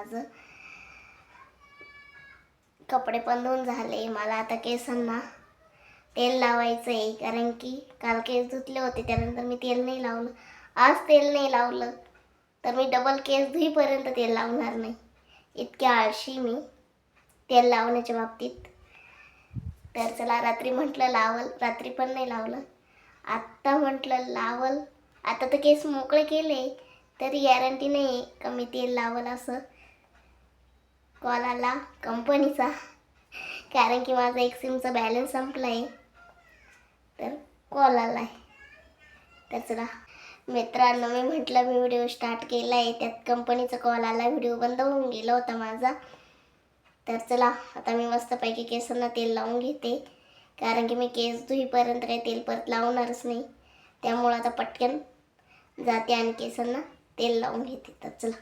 माझं. कपडे पण धुवून झाले मला आता केसांना तेल लावायचं आहे कारण की काल केस धुतले होते त्यानंतर मी तेल नाही लावलं. आज तेल नाही लावलं तर मी डबल केस धुईपर्यंत तेल लावणार नाही. इतक्या आळशी मी तेल लावण्याच्या बाबतीत. तर चला रात्री म्हटलं लावल रात्री पण नाही लावलं. आत्ता म्हटलं लावल. आता तर केस मोकळे केले तरी गॅरंटी नाही आहे का मी तेल लावल असं. कॉल आला कंपनीचा कारण की माझा एक सिमचा बॅलन्स संपला आहे तर कॉल आला आहे तर चला. मित्रांनो मी म्हटलं मी व्हिडिओ स्टार्ट केला आहे त्यात कंपनीचा कॉल आला. व्हिडिओ बंद होऊन गेला होता माझा. तर चला आता मी मस्तपैकी केसांना तेल लावून घेते. कारण की मी केस धुईपर्यंत काही तेल परत लावणारच नाही. त्यामुळं आता पटकन जाते आणि केसांना तेल लावून घेते. तर चला.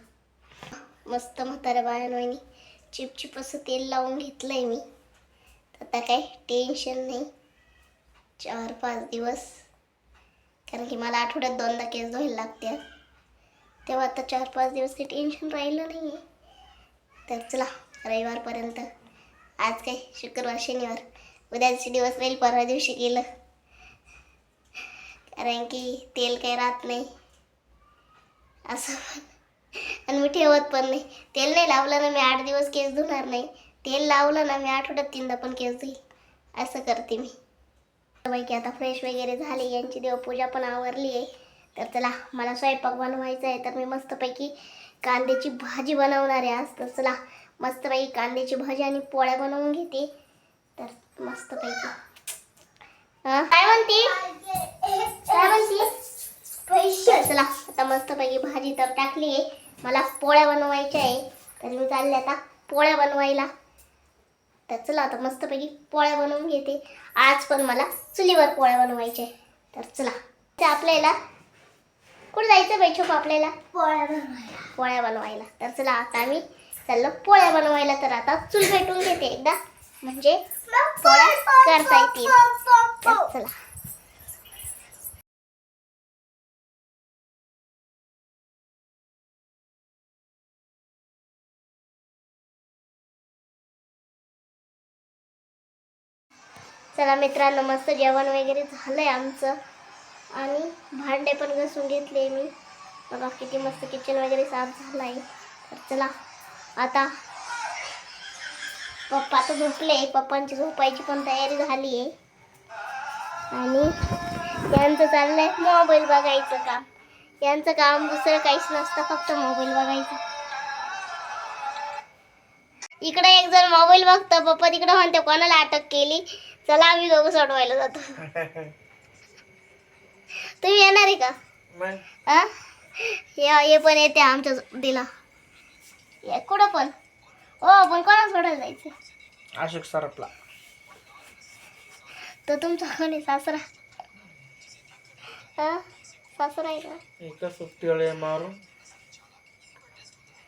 मस्त म्हाताऱ्या बायांनी चिपचिप असं तेल लावून घेतलं आहे मी. आता काही टेन्शन नाही. चार पाच दिवस. कारण की मला आठवड्यात दोनदा केस धुवायला लागते. तेव्हा आता चार पाच दिवस काही टेन्शन राहिलं नाही आहे तर चला रविवारपर्यंत. आज काय? शुक्रवार शनिवार. उद्याचे दिवस राहील परवा दिवशी गेलं. कारण की तेल काही राहत नाही. असं पण. आणि मी ठेवत पण नाही. तेल नाही लावलं ना मी आठ दिवस केस धुणार नाही. तेल लावलं ना मी आठवड्यात तीनदा पण केस धुईल असं करते मी. पैकी आता फ्रेश वगैरे झाली यांची देवपूजा पण आवरली आहे. तर चला मला स्वयंपाक बनवायचा आहे तर मी मस्तपैकी कांद्याची भाजी बनवणार आहे आज. तर चला मस्तपैकी कांद्याची भाजी आणि पोळ्या बनवून घेते. तर मस्तपैकी. काय म्हणते काय म्हणती तर चला आता मस्तपैकी भाजी तर टाकली आहे. मला पोळ्या बनवायच्या आहे. तर मी चालले आता पोळ्या बनवायला. तर चला आता मस्तपैकी पोळ्या बनवून घेते. आज पण मला चुलीवर पोळ्या बनवायच्या आहे. तर चला. ते आपल्याला कुठं जायचं बाई छोप आपल्याला? पोळ्या बनवायला. पोळ्या बनवायला. तर चला आता आम्ही चाललो पोळ्या बनवायला. तर आता चूल भेटून घेते एकदा. म्हणजे पोळ्या करता येतील. चला. चला मित्रांनो मस्त जेवण वगैरे झालं आहे आमचं. आणि भांडे पण घसून घेतले मी. बघा किती मस्त किचन वगैरे साफ झालं आहे तर चला आता पप्पा तर झोपले पप्पांची झोपायची पण तयारी झाली आहे आणि यांचं चाललंय मोबाईल बघायचं काम. यांचं काम दुसरं काहीच नसतं फक्त मोबाईल बघायचं. इकडे एक जण मोबाईल बघतो. पप्पा तिकडे म्हणते कोणाला अटक केली? चला आम्ही दोघं सोडवायला जातो. तुम्ही येणार आहे का? हा हे हे पण येते आमच्या दिला. ये कुठं पण? हो पण कोणा सोडायला जायचं? अशोक सरपला. तो तुमचा कोण सासरा? हा सासरा आहे का? एका सुट्टीवर मारून.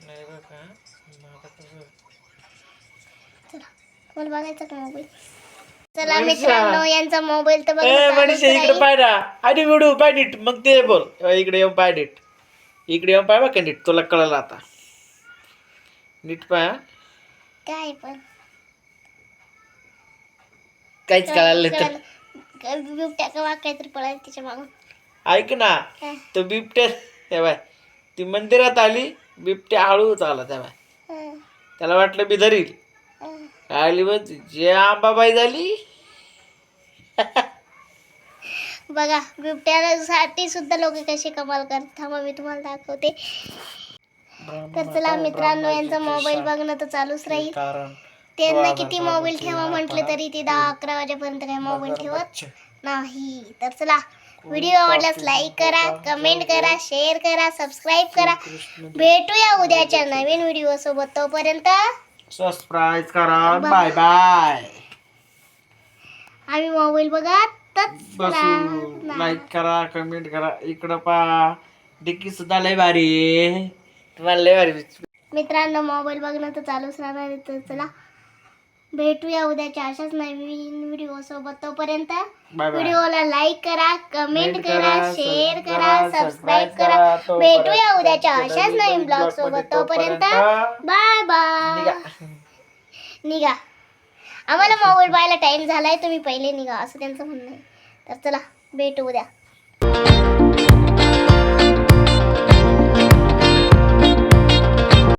नाही बघ. का माझा कसं चला मला बघायचा का मोबाईल? चला मित्रांनो यांचा मोबाईल तर ए मनीषा इकडे पाय ना. आधी विडू पाय नीट. मग ते बोल. अ, इकडे येऊन पाय नीट. इकडे येऊन पाय बघ का नीट. तुला कळलं आता. नीट पाय हा. काय पण. काहीच कळालं नाही तर. बिबट्या का वाघ काहीतरी पळायला तिच्या मागून ऐक ना काय? तो बिबट्या हे बाय ती मंदिरात आली बिबट्या हळूच आला त्या बाय. हं, त्याला वाटलं मी धरील. आली बघ जे आंबाबाई झाली. बघा बिबट्यासाठी सुद्धा लोक कसे कमाल करतात. थांबा मी तुम्हाला दाखवते. तर चला मित्रांनो यांचा मोबाईल बघणं तर चालूच राहील. कारण त्यांना किती मोबाईल ठेवा म्हटलं तरी ते दहा अकरा वाजेपर्यंत काही मोबाईल ठेवत नाही. तर चला व्हिडिओ आवडल्यास लाईक करा कमेंट करा शेअर करा सबस्क्राईब करा. भेटूया उद्याच्या नवीन व्हिडिओ सोबत तोपर्यंत. सबस्क्राईब करा. बाय बाय आम्ही मोबाईल बघतच बसू. राहणार. लाईक करा कमेंट करा. इकडं पा. डिक्की सुद्धा लय भारी तुम्हाला लय भारी मित्रांनो मोबाईल बघणं तर चालूच राहणार आहे तर चला. भेटूया उद्याच्या अशाच नवीन व्हिडिओ सोबत तोपर्यंत. व्हिडिओला लाईक करा कमेंट करा शेअर करा, सबस्क्राईब करा. भेटूया उद्याच्या अशाच नवीन ब्लॉग सोबत. तोपर्यंत बाय बाय निघा. निघा. आम्हाला मोबाईल पाहायला टाइम झालाय. तुम्ही पहिले निघा. असं त्यांचं म्हणणं आहे. तर चला भेटू उद्या.